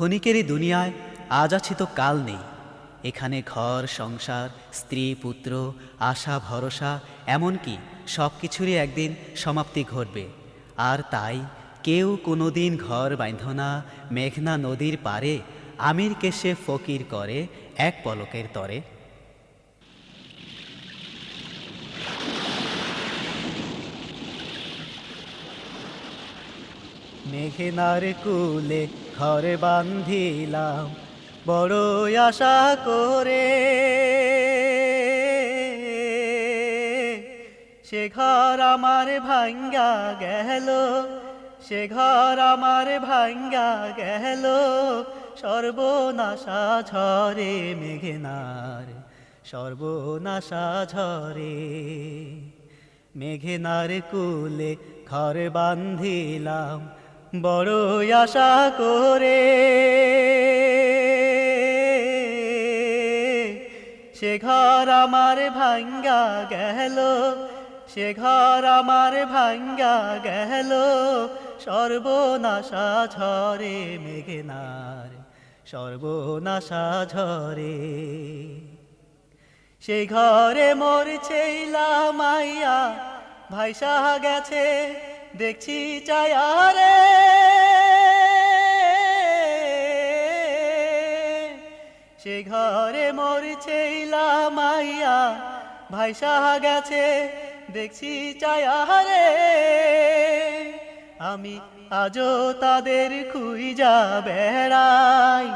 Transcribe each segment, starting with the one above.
ক্ষণিকেরই দুনিয়ায় আজ আছি তো কাল নেই। এখানে ঘর, সংসার, স্ত্রী, পুত্র, আশা, ভরসা, এমনকি সব কিছুরই একদিন সমাপ্তি ঘটবে। আর তাই কেউ কোনোদিন ঘর বাঁধ না, মেঘনা নদীর পারে আমিরকে সে ফকির করে এক পলকের তরে। মেঘনার কুলে ঘরে বান্ধিলাম বড় আশা করে। সে ঘর আমার ভাঙ্গা গেল, সে ঘর আমার ভাঙ্গা গেল, সর্বনাশা ঝরে মেঘনার, সর্বনাশা ঝরে মেঘনার কুলে ঘর বান্ধিলাম বড় আশা করে। সে ঘর আমার ভাঙ্গা গেল, সে ঘর আমার ভাঙ্গা গেল, সর্বনাশা ঝরে মেঘনার, সর্বনাশা ঝরে। সেই ঘরে মোর ছেলা মাইয়া ভাই সাহা গেছে দেখছি চায়ারে সে ঘরে মোর ছেলা মাইয়া ভাই সাহা গেছে, দেখছি চায়ারে আমি আজও তাদের খুইজা বেড়াই,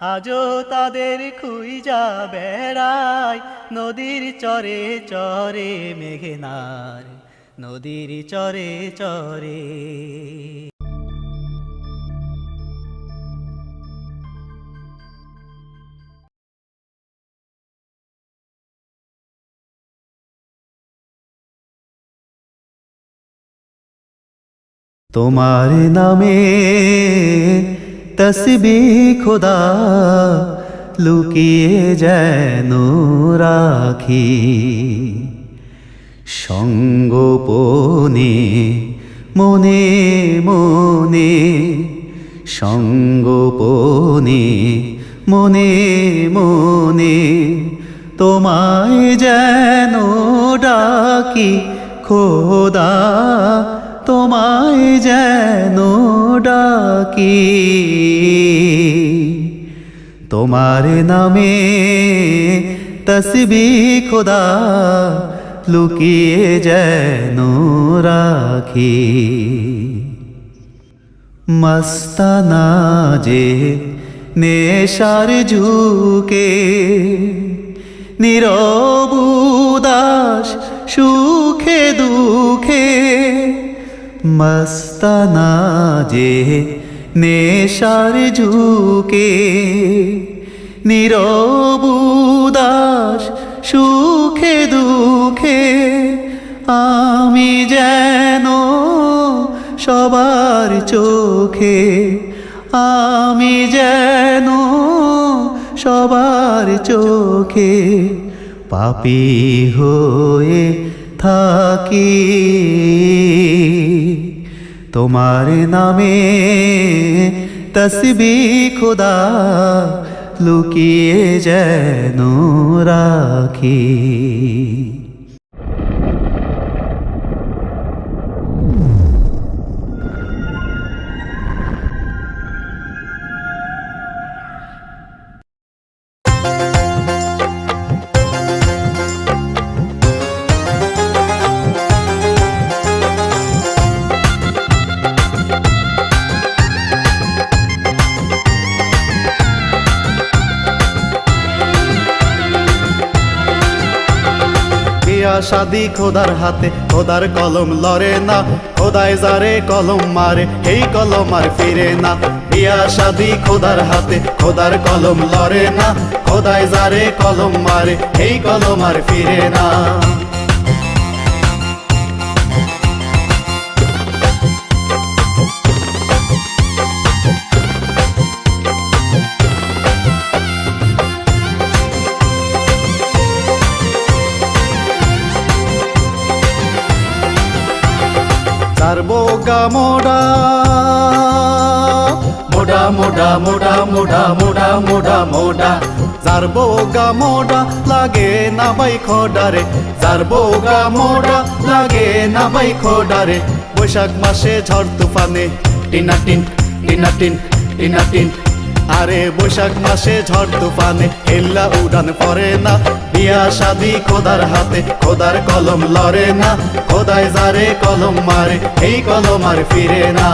আজও তাদের খুইজা বেড়াই, নদীর চরে চরে মেঘনার নদীর চরে চরে। তোমার নামে তসবি খোদা লুকিয়ে যেন রাখি। সঙ্গোপনে, মনে মনে, সঙ্গোপনে, মনে মনে, তোমায় যেন ডাকি খোদা, তোমায় যেন ডাকি। তোমার নামে তসবি খোদা লুকিয়ে যেন রাখি। মস্তানা যে নেশার ঝুঁকে নিরবুদাস সুখে দুঃখে, মস্তানা যে নেশার ঝুঁকে নিরবুদাস সুখে দুঃখে আমি যেন সবার চোখে, আমি যেন সবার চোখে পাপি হয়ে থাকি। তোমার নামে তসবি খোদা লুকিয়ে যেন রাখি শাদি খোদার হাতে, খোদার কলম লড়ে না। খোদায় যারে কলম মারে এই কলম আর ফিরে না। বিয়া সাদি খোদার হাতে, খোদার কলম লড়ে না। খোদায় যারে কলম মারে এই কলম আর ফিরে না। বোগা মোডা। মোডা মোডা মোডা মোডা মোডা মোডা মোডা। যার বউগা মোডা, লাগে না বাই খোডারে যার বউগা মোডা, লাগে না বাই খোডারে বৈশাখ মাসে ঝড় তুফানে। টিনা টিন টিনা টিন টিনা টিন। আরে বৈশাখ মাসে ঝড় তুফানে। হেল্লা উড়ান পরে না। বিয়া শাদি খোদার হাতে, খোদার কলম লড়ে না, খোদায় যারে কলম মারে, এই কলম আর ফিরে না।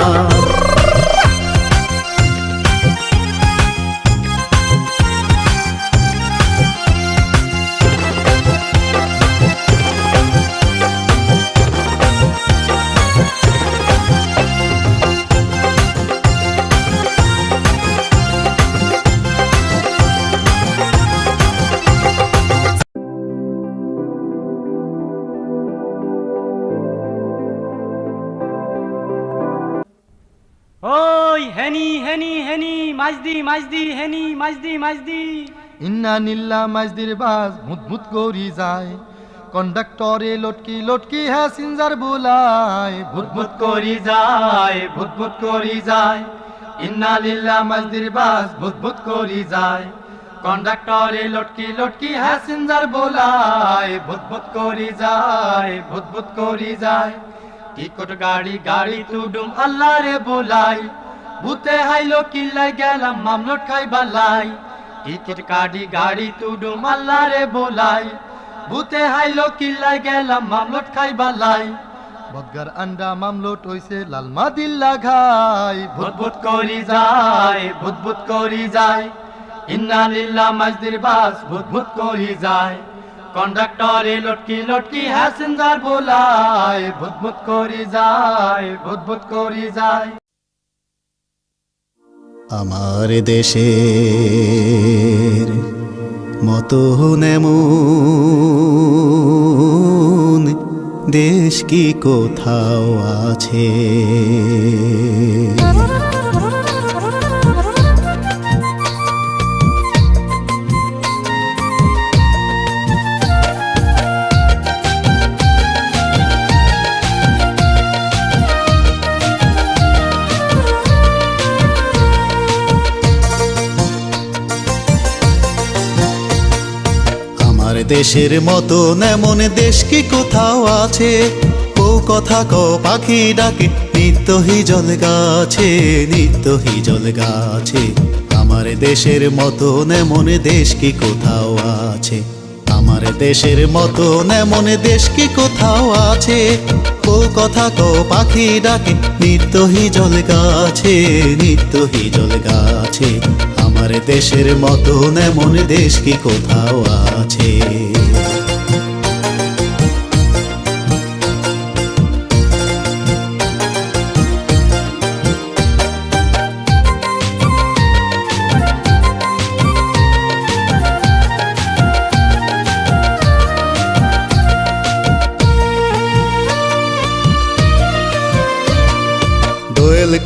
মাইজদি মাইজদি হেনি মাইজদি মাইজদি ইন্না নিল্লা মাইজদির বাস মুত করি যায়। কন্ডাক্টরে লটকি লটকি হ্যাঁ সিনজার বুলায়। ভূত ভূত করি যায় ভূত ভূত করি যায়। ইন্না লিল্লা মাইজদির বাস ভূত ভূত করি যায়। কন্ডাক্টরে লটকি লটকি হ্যাঁ সিনজার বুলায়। ভূত ভূত করি যায় ভূত ভূত করি যায়। টিকট গাড়ি গাড়ি তুডুম আল্লাহ রে বুলাই। ভূতে হাইলো কিল্লাই, গেলাম মামলট খাই বালাই টিকিট কাটি গাড়ি তুডু মাল্লা রে boলাই ভূতে হাইলো কিল্লাই, গেলাম মামলট খাই বালাই বদগার আন্ডা মামলট হইছে লালমা দিল্লা ঘাই। ভূত ভূত করি যায় ভূত ভূত করি যায় ইন্না লিল্লা মাজদির বাস ভূত ভূত করি যায় কন্ডাক্টরে লটকি লটকি হ্যাসেঞ্জার ভূত ভূত করি যায় ভূত ভূত করি যায় আমার দেশের মতো নেমন দেশ কি কোথাও আছে? দেশের মতো এমন দেশ কি কোথাও আছে? ও কথা ক, পাখি ডাকে, নিত্য হি জল গাছে, নিত্য হি জল গাছে। আমার দেশের মতো এমন দেশ কি কোথাও আছে? আমার দেশের মতো এমন দেশ কি কোথাও আছে? ও কথা ক, পাখি ডাকে, নিত্য হি জল গাছে, নিত্য হি জল গাছে। আমার দেশের মতন এমন দেশ কি কোথাও আছে?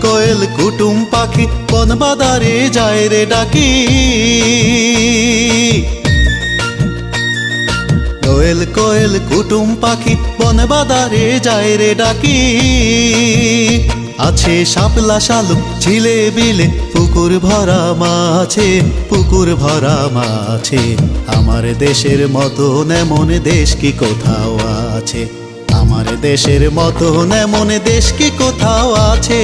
কোয়েল কুটুম পাখি, বন বাদারে যায় রে ডাকি। দোয়েল কোয়েল কুটুম পাখি, বন বাদারে যায় রে ডাকি। আছে শাপলা শালুক ঝিলে বিলে, পুকুর ভরা মাছে, পুকুর ভরা মাছে। আমার দেশের মতো এমন দেশ কি কোথাও আছে? আমার দেশের মতো এমন দেশ কি কোথাও আছে।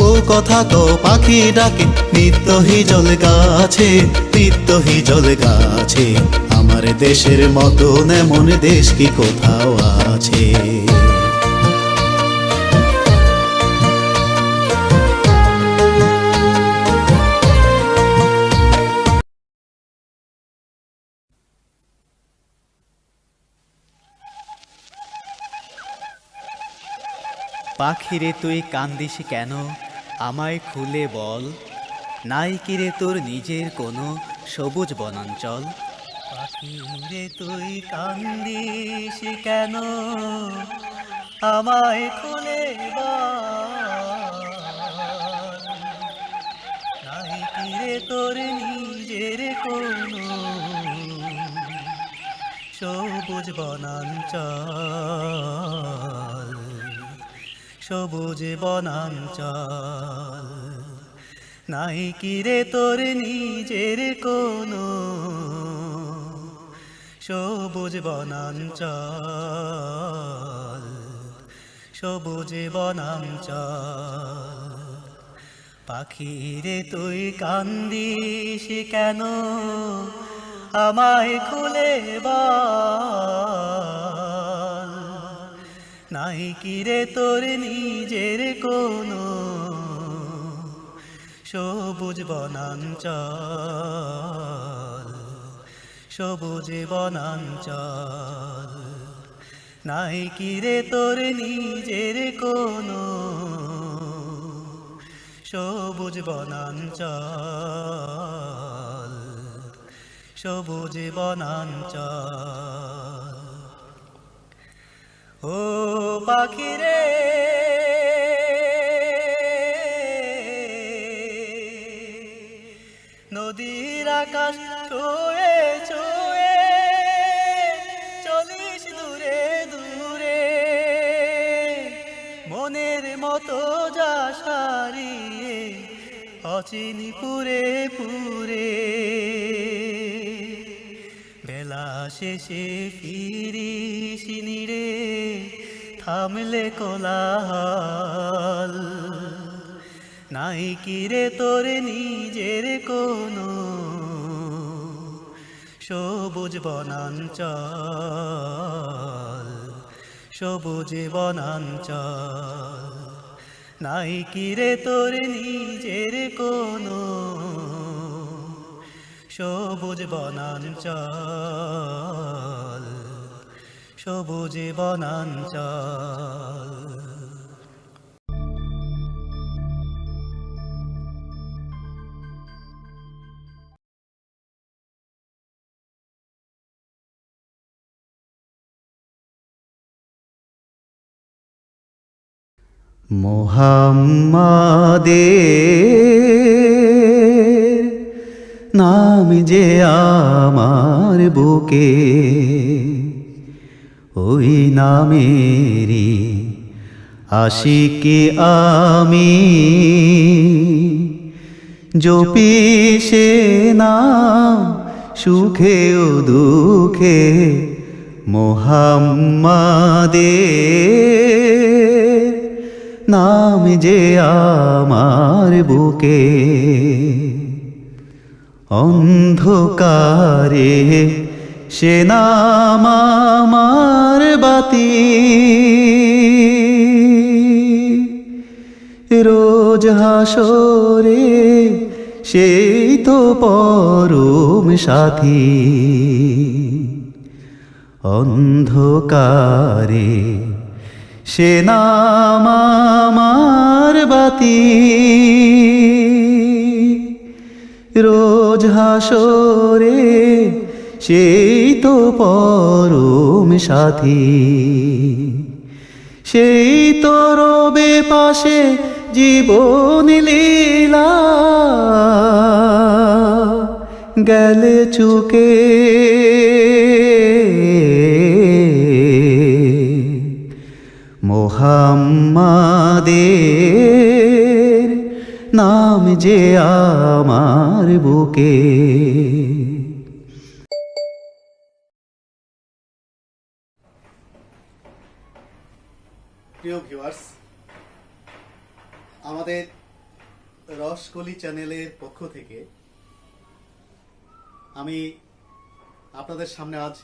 ও কথা তো পাখি ডাকে, নিত্য হি জল গাছে, নিত্য হি জল গাছে। আমার দেশের মতো এমন দেশ কি কোথাও আছে? পাখিরে তুই কান্দিস কেন? আমায় খুলে বল। নাই কিরে তোর নিজের কোনো সবুজ বনাঞ্চল। পাখিরে তুই কান্দিস কেন? আমায় খুলে বল। নাই তোর নিজের কোনো সবুজ বনাঞ্চল। সবুজ বনাঞ্চল। নাই কি রে তোর নিজের কোনো সবুজ বনাঞ্চল? সবুজ বনাঞ্চল। পাখিরে তুই কান্দিস কেন? আমায় খুলে বল। নাই কি রে তোর নিজের কোনো সবুজ বনাঞ্চল সবুজ বনাঞ্চল। নাই কি রে তোর নিজের কোনো সবুজ বনাঞ্চল সবুজ বনাঞ্চল। ও পাখিরে। নদীর আকাশ ছুঁয়ে ছুঁয়ে চলিস দূরে দূরে। মনের মতো যা সারিয়ে অচিনি পুরে পুরে। বেলা শেষে নিরে থামলে কোলাহল। নাই কি রে তোর নিজের কোনো সবুজ বনাঞ্চল? সবুজ বনাঞ্চল। নাই কি রে তোর নিজের কোনো সবুজ বনাঞ্চল? সবুজ বনাঞ্চল। মোহাম্মদের নাম যে আমার বুকে ওই নামেরই আশিকে আমি জপি সে নাম সুখে ও দুঃখে মোহাম্মদের নাম যে আমার বুকে অন্ধকারে সে নাম আমার বাতি। রোজ হাসরে সেই তো পরম সাথী। অন্ধকারে সে নাম আমার বাতি। রোজ হাসরে সেই তো পরম সাথী। সেই তো রবে পাশে জীবন লীলা। গেলে চুকে। মোহাম্মদের নাম যে আমার বুকে। রসকলি চ্যানেলের পক্ষ থেকে আমি আপনাদের সামনে আজ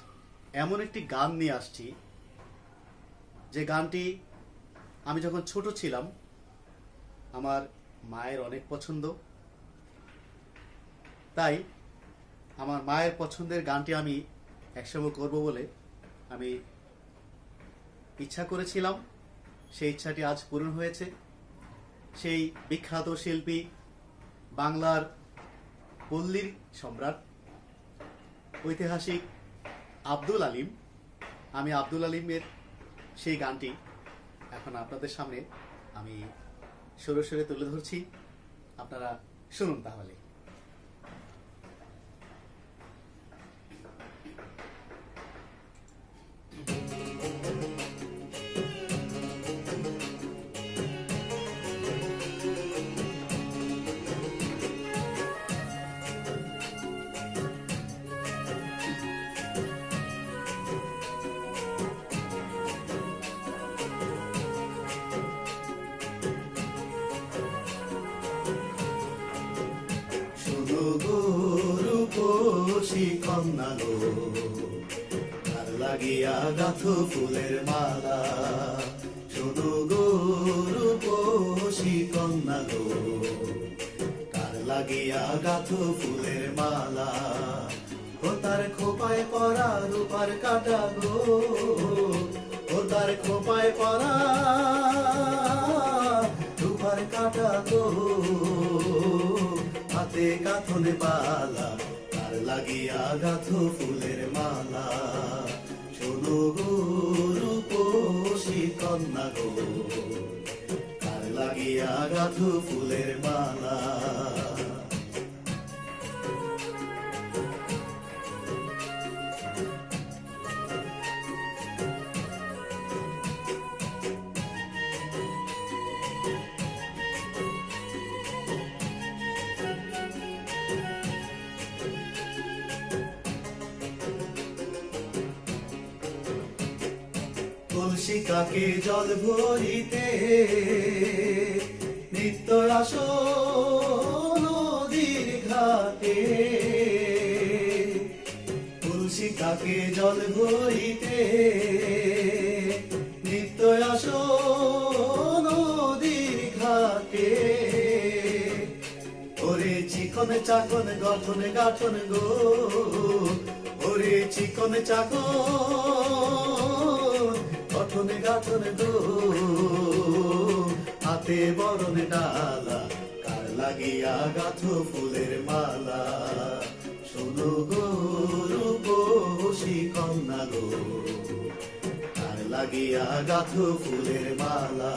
এমন একটি গান নিয়ে আসছি। যে গানটি আমি যখন ছোট ছিলাম, আমার মায়ের অনেক পছন্দ। তাই আমার মায়ের পছন্দের গানটি আমি একসঙ্গে করব বলে আমি ইচ্ছা করেছিলাম। সেই ইচ্ছাটি আজ পূরণ হয়েছে। সেই বিখ্যাত শিল্পী বাংলার পল্লীর সম্রাট, ঐতিহাসিক আব্দুল আলিম। আমি আব্দুল আলিমের সেই গানটি এখন আপনাদের সামনে আমি সরে সরে তুলে ধরছি। আপনারা শুনুন তাহলে। লাগিয়া গাথো ফুলের মালা। শোনো গো রূপসী কন্যা গো, কার লাগিয়া গাথো ফুলের মালা? ও তার খোপায় পরা রূপার কাটা গো, ও তার খোপায় পরা রূপার কাটা গো। হাতে কাথনে পালা লাগিয়া গাথো ফুলের মালা। রূপসী কন্যা গো কার লাগিয়া গাথো ফুলের মালা কাকে জল ভরিতে নিত্য আসো নদীর ঘাটে। তুলসী কাকে জল ভরিতে নিত্য আসো নদীর ঘাটে। ওরে চিকন চাকন, গঠন গাঠন গো। ওরে চিকন চাকন গঠন গাঠন গো হাতে বরণে ডালা, কার লাগিয়া গাথো ফুলের মালা? শোনো গো রূপসী কন্যা গো, কার লাগিয়া গাথো ফুলের মালা?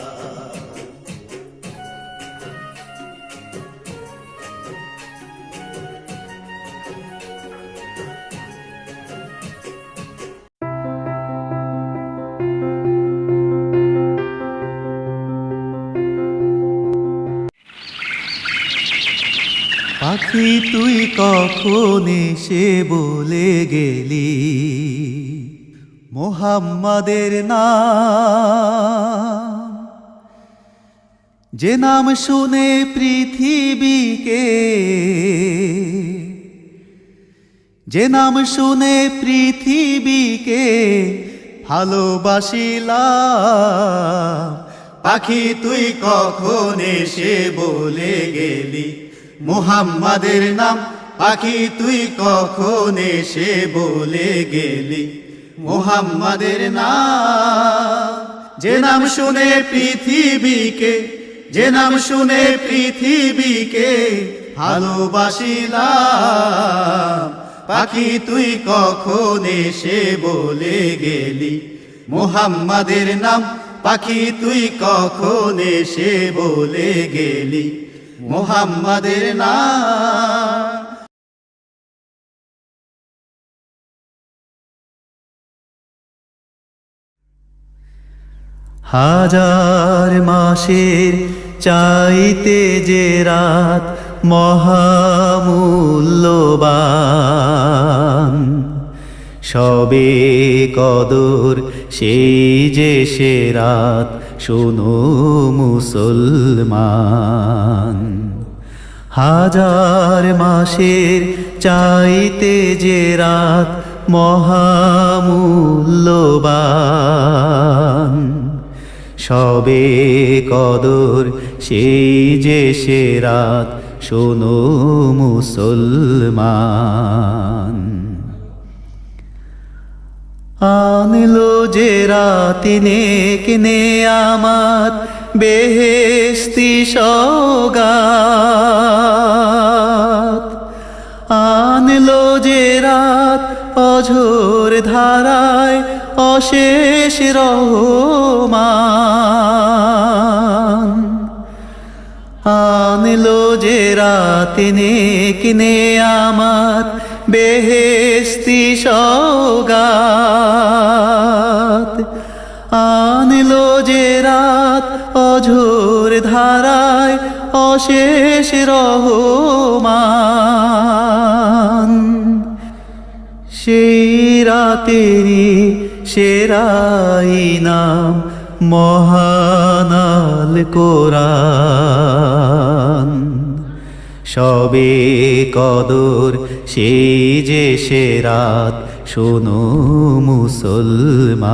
পাখি, তুই কখন এসে বলে গেলি? মোহাম্মদের নাম। যে নাম শুনে পৃথিবীকে, যে নাম শুনে পৃথিবীকে ভালোবাসিলাম। পাখি, তুই কখন এসে বলে গেলি? মুহাম্মাদের নাম, পাখি তুই কখন এসে বলে গেলি? মুহাম্মাদের নাম, যে নাম শুনে পৃথিবীকে, যে নাম শুনে পৃথিবীকে ভালোবাসিলাম। পাখি তুই কখন এসে বলে গেলি? মুহাম্মাদের নাম, পাখি তুই কখন এসে বলে গেলি? মুহাম্মাদের নাম হাজার মাসের চাইতে যে রাত মহামূল্যবান সবে কদর সেই যে সে রাত শোনো মুসলমান, হাজার মাসের চাইতে যে রাত মহামূল্যবান, সবে কদর সেই যে সে রাত, শোনো মুসলমান। আনলো যে রাতিনে কিনে আমার বেহেস্তি সৌগাত। আনলো যে রাত অঝোর ধারায় অশেষ রহমান। আনলো যে রাতিনে কিনে আমার বেহেস্তি সৌগাত। আনলো যে রাত অঝোর ধারায় অশেষ রহমান। সেই রাতেরই সেরাই নাম মহানাল কোরআন। সবে কদর সেই যে সে রাত শোনো মুসলমান।